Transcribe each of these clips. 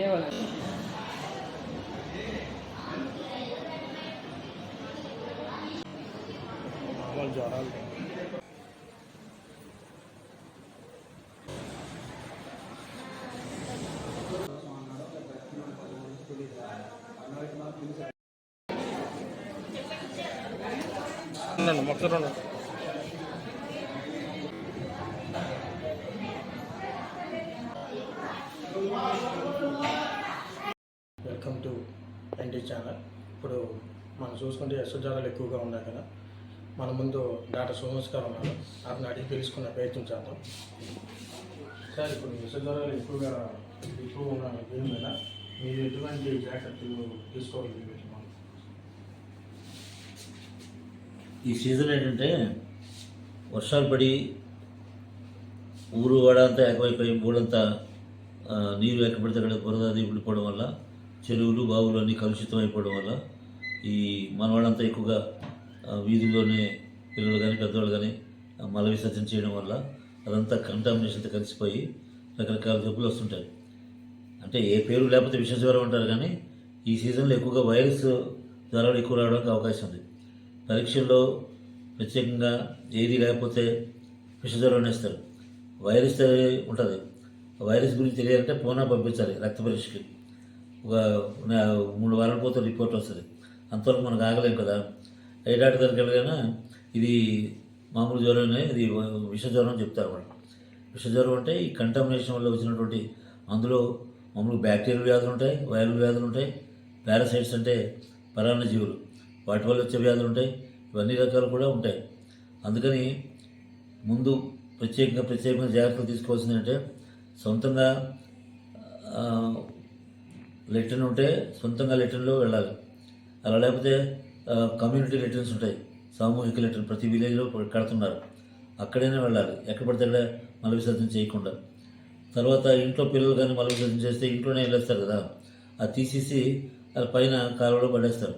మామూలు జ్వరాలు ఇప్పుడు మనం చూసుకుంటే యశోజాలు ఎక్కువగా ఉన్నాయి కదా. మన ముందు డాక్టర్ సోమస్ గారు ఉన్నారు. అతను అడిగి తెలుసుకునే ప్రయత్నం చేద్దాం. సార్ ఇప్పుడు యశోజాలు ఎక్కువగా ఎక్కువ ఉన్న దీని మీద మీరు ఎటువంటి జాగ్రత్తలు తీసుకోవాలి? ఈ సీజన్ ఏంటంటే వర్షాలు పడి ఊరు వాడ అంతా ఏకమైపోయి ఊరంతా నీరు ఎక్కబడితే అక్కడ బురద అది ఉండిపోవడం వల్ల చెరువులు బావులు అన్నీ కలుషితం అయిపోవడం వల్ల ఈ మనవాళ్ళంతా ఎక్కువగా వీధుల్లోనే పిల్లలు కానీ పెద్దవాళ్ళు కానీ మల విసర్జన చేయడం వల్ల అదంతా కంటామినేషన్తో కలిసిపోయి రకరకాల జబ్బులు వస్తుంటాయి. అంటే ఏ పేరు లేకపోతే విష జ్వరం అంటారు కానీ ఈ సీజన్లో ఎక్కువగా వైరస్ జ్వరాలు ఎక్కువ రావడానికి అవకాశం ఉంది. పరీక్షల్లో ప్రత్యేకంగా ఏది లేకపోతే విష జ్వరం వేస్తారు వైరస్ ఉంటుంది. వైరస్ గురించి తెలియాలంటే పోనా పంపించాలి రక్త పరీక్షకి. ఒక మూడు వారాల పోతే రిపోర్ట్ వస్తుంది. అంతవరకు మనకు ఆగలేం కదా. ఏ డాక్టర్ దగ్గరికి వెళ్ళగానే ఇది మామూలు జ్వరమే ఇది విష జ్వరం అని చెప్తారు వాళ్ళు. విష జ్వరం అంటే ఈ కంటామినేషన్ వల్ల వచ్చినటువంటి అందులో మామూలు బ్యాక్టీరియల్ వ్యాధులు ఉంటాయి వైరల్ వ్యాధులు ఉంటాయి పారాసైట్స్ అంటే పరాన్న జీవులు. వాటి వల్ల వచ్చే వ్యాధులు ఉంటాయి ఇవన్నీ రకాలు కూడా ఉంటాయి. అందుకని ముందు ప్రత్యేకంగా ప్రత్యేకంగా జాగ్రత్తలు తీసుకోవాల్సింది అంటే సొంతంగా ఆ, ఉంటే సొంతంగా లెట్రిన్లో వెళ్ళాలి. అలా లేకపోతే కమ్యూనిటీ లెట్రిన్స్ ఉంటాయి. సామూహిక లెటర్ ప్రతి విలేజ్లో కడుతున్నారు. అక్కడైనా వెళ్ళాలి. ఎక్కడ పడితే అక్కడ మల విసర్జన చేయకుండా. తర్వాత ఇంట్లో పిల్లలు కానీ మల విసర్జన చేస్తే ఇంట్లోనే వెళ్ళేస్తారు కదా. అది తీసేసి అది పైన కాలువలో పడేస్తారు.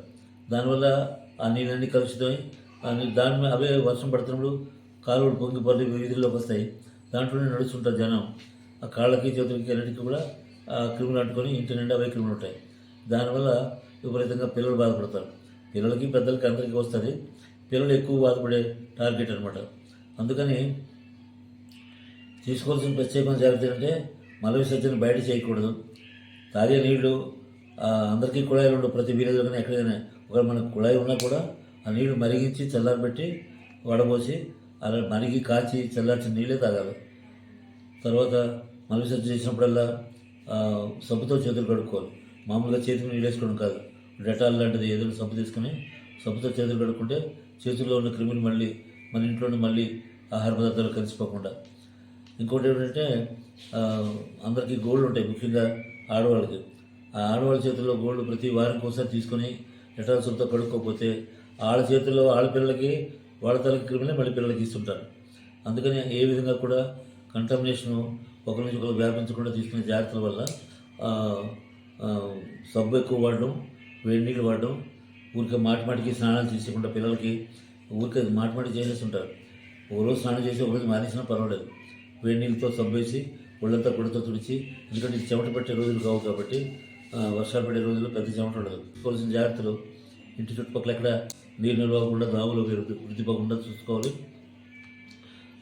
దానివల్ల ఆ నీళ్ళన్నీ కలుషితమై ఆ నీ- దాని మీద అవే వర్షం పడుతున్నప్పుడు కాలువలు పొంగి పడి వీధుల్లోకి వస్తాయి. దాంట్లోనే నడుస్తుంటారు జనం. ఆ కాళ్ళకి చేతులకి అన్నిటికీ కూడా క్రిములు అంటుకొని ఇంటి నిండా అవే క్రిములు ఉంటాయి. దానివల్ల విపరీతంగా పిల్లలు బాధపడతారు. పిల్లలకి పెద్దలకి అందరికీ వస్తుంది. పిల్లలు ఎక్కువ బాధపడే టార్గెట్ అనమాట అందుకని తీసుకోవాల్సిన ప్రత్యేకమైన జాగ్రత్త ఏంటంటే మల విసర్జన బయట చేయకూడదు. తాగే నీళ్ళు అందరికీ కుళాయిలు ఉండవు. ప్రతి విలేజ్లో కానీ ఎక్కడైనా ఒకవేళ మనకు కుళాయి ఉన్నా కూడా ఆ నీళ్ళు మరిగించి చల్లారబెట్టి వడబోసి అలా మరిగి కాచి చల్లార్చిన నీళ్ళే తాగాలి. తర్వాత మల విసర్జన చేసినప్పుడల్లా సబ్బుతో చేతులు కడుక్కోవాలి. మామూలుగా చేతికి నీళ్ళు వేసుకోవడం కాదు. డెటాల్ లాంటిది ఏదైనా సబ్బు తీసుకుని సబ్బుతో చేతులు కడుక్కుంటే చేతుల్లో ఉన్న క్రిములు మళ్ళీ మన ఇంట్లోనే మళ్ళీ ఆహార పదార్థాలు కలిసిపోకుండా. ఇంకోటి ఏంటంటే అందరికీ గోల్డ్ ఉంటాయి ముఖ్యంగా ఆడవాళ్ళకి. ఆ ఆడవాళ్ళ చేతుల్లో గోల్డ్ ప్రతి వారం కోసం తీసుకొని సబ్బుతో కడుక్కోకపోతే ఆళ్ళ చేతుల్లో ఆడపిల్లలకి వాళ్ళ తలకి క్రిమిలే మళ్ళీ పిల్లలకి ఇస్తుంటారు. అందుకని ఏ విధంగా కూడా కంటామినేషను ఒకరి నుంచి ఒకరు వ్యాపించకుండా తీసుకునే జాగ్రత్తల వల్ల సబ్బు ఎక్కువ వాడడం వేడి నీళ్ళు వాడడం ఊరికే మాటిమాటికి స్నానాలు చేసేయకుండా పిల్లలకి ఊరికే మాటి మాటికి చేసేస్తుంటారు. ఒక రోజు స్నానం చేసి ఒకరోజు మానేసినా పర్వాలేదు. వేడి నీళ్ళతో సబ్బు వేసి ఒళ్ళంతా గుడితో తుడిచి ఎందుకంటే చెమట పెట్టే రోజులు కావు కాబట్టి వర్షాలు పడే రోజులు పెద్ద చెమట ఉండదు. తీసుకోవాల్సిన జాగ్రత్తలు ఇంటి చుట్టుపక్కల ఎక్కడ నీరు నిలవకుండా దావులు వృద్ధి పోకుండా చూసుకోవాలి.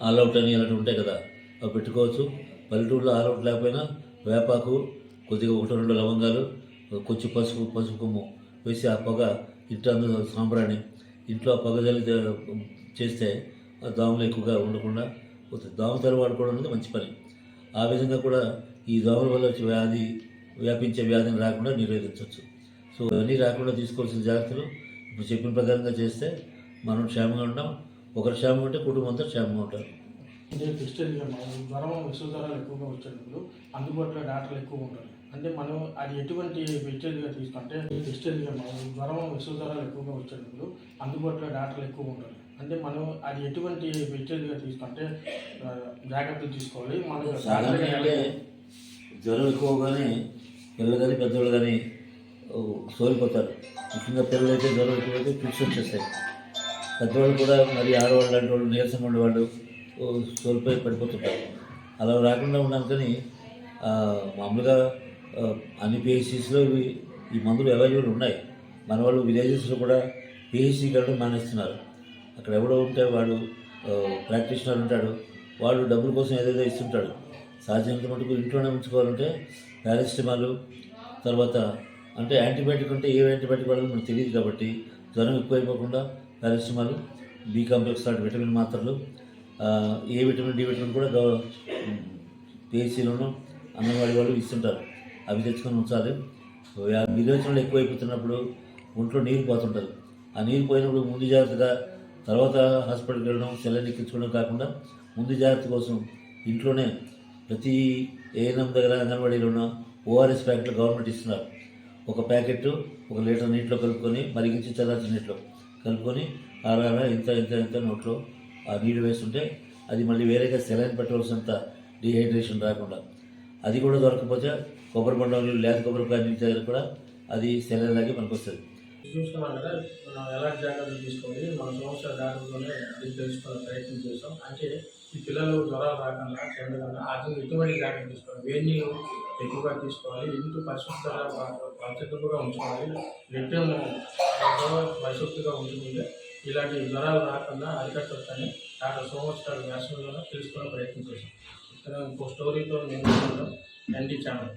ఆల్ అవుట్ అని అలాంటివి ఉంటాయి కదా అవి పెట్టుకోవచ్చు. పల్లెటూరులో ఆల్అవుట్ లేకపోయినా వేపాకు కొద్దిగా ఒకటి రెండు లవంగాలు కొంచెం పసుపు పసుపు కొమ్ము వేసి ఆ పొగ ఇంట్లో అందరూ సాంబ్రాణి. ఇంట్లో ఆ పొగ జల్లి చేస్తే ఆ దోమలు ఎక్కువగా ఉండకుండా పోతుంది దోమతెర వాడుకోవడం అనేది మంచి పని. ఆ విధంగా కూడా ఈ దోమల వల్ల వచ్చే వ్యాధి వ్యాపించే వ్యాధిని రాకుండా నిరోధించవచ్చు. సో అన్నీ రాకుండా తీసుకోవాల్సిన జాగ్రత్తలు ఇప్పుడు చెప్పిన ప్రకారంగా చేస్తే మనం క్షేమంగా ఉంటాం ఒకరు క్షేమంగా ఉంటే కుటుంబం అంతా క్షేమంగా ఉంటారు. అంటే మనం జ్వరం విష జ్వరాలు ఎక్కువగా వచ్చినప్పుడు అందుబాటులో డాక్టర్లు ఎక్కువ ఉంటారు అంటే మనం అది ఎటువంటి వెజిటేజ్గా తీసుకుంటే మనం జ్వరం విష జ్వరాలు ఎక్కువగా వచ్చినప్పుడు అందుబాటులో డాక్టర్లు ఎక్కువ ఉంటారు అంటే మనం అది ఎటువంటి వెజిటేజ్గా తీసుకుంటే జాగ్రత్తలు తీసుకోవాలి. మనం జ్వరం ఎక్కువగానే పిల్లలు కానీ పెద్దవాళ్ళు కానీ సోలిపోతారు. ముఖ్యంగా పిల్లలు అయితే జ్వరం ఎక్కువైతే ఫిక్స్ వచ్చేస్తాయి. పెద్దవాళ్ళు కూడా మరి ఆడవాళ్ళు లాంటి వాళ్ళు నీరసంగా ఉండేవాళ్ళు సోల్పై పడిపోతుంటారు. అలా రాకుండా ఉండాలని మామూలుగా అన్ని పిహెచ్సిస్లో ఇవి ఈ మందులు అవైలబుల్ ఉన్నాయి. మన వాళ్ళు విలేజెస్లో కూడా పిహెచ్సి వెళ్ళడం మానేస్తున్నారు. అక్కడ ఎవడో ఉంటే వాడు ప్రాక్టీషనర్ ఉంటాడు. వాడు డబ్బుల కోసం ఏదేదో ఇస్తుంటాడు. సాధ్యమైనంత మటుకు ఇంట్లోనే ఉంచుకోవాలంటే పారాసిటమాల్ తర్వాత అంటే యాంటీబయాటిక్ అంటే ఏ యాంటీబయాటిక్ వాడాలో మనకు తెలియదు కాబట్టి జ్వరం ఎక్కువైపోకుండా పారాసిటమాల్ బి కాంప్లెక్స్ లాంటి విటమిన్ మాత్రలు ఏ విటమిన్ డి విటమిన్ కూడా గవ పిహెచ్సిలోనూ అంగన్వాడీ వాళ్ళు ఇస్తుంటారు. అవి తెచ్చుకొని ఉంచాలి. ఆ విరోచనలు ఎక్కువైపోతున్నప్పుడు ఒంట్లో నీరు పోతుంటుంది. ఆ నీరు పోయినప్పుడు ముందు జాగ్రత్తగా తర్వాత హాస్పిటల్కి వెళ్ళడం సెలైన్ ఎక్కించుకోవడం కాకుండా ముందు జాగ్రత్త కోసం ఇంట్లోనే ప్రతి ఏఎన్ఎం దగ్గర అంగన్వాడీలోనూ ఓఆర్ఎస్ ప్యాకెట్లు గవర్నమెంట్ ఇస్తున్నారు. ఒక ప్యాకెట్ ఒక లీటర్ నీటిలో కలుపుకొని మరిగించి చల్లార్చిన నీటిలో కలుపుకొని ఆరార ఇంత ఇంత ఇంత నోట్లో ఆ నీళ్ళు వేస్తుంటే అది మళ్ళీ వేరేగా సెలైన్ పెట్టవలసినంత డిహైడ్రేషన్ రాకుండా. అది కూడా దొరకకపోతే కొబ్బరి బండలు నీళ్ళు లేత కొబ్బరికాయ నీళ్ళ దగ్గర కూడా అది సెలైన్ లాగే మనకు వస్తుంది చూసుకున్నాం కదా మనం ఎలాంటి జాగ్రత్తలు తీసుకోవాలి మన సంవత్సరాల జాగ్రత్తలోనే అది ప్రయత్నం చేస్తాం. అంటే ఈ పిల్లలు జ్వరాలు రాకుండా చెందకుండా అది ఎటువంటి జాగ్రత్తలు తీసుకోవాలి వేడి నీళ్ళు ఎక్కువగా తీసుకోవాలి ఇంటి పరిశుభ్రత పరిశుభ్రంగా ఉంచుకోవాలి నిత్యం పరిశుభ్రంగా ఉంచుకుంటే ఇలాంటి జ్వరాలు రాకుండా అరికట్టవచ్చని డాక్టర్ సోమస్కార్ వ్యాసంలో తెలుసుకునే ప్రయత్నం చేశాం. ఇక్కడ ఇంకో స్టోరీతో నేను ఎన్డీ ఛానల్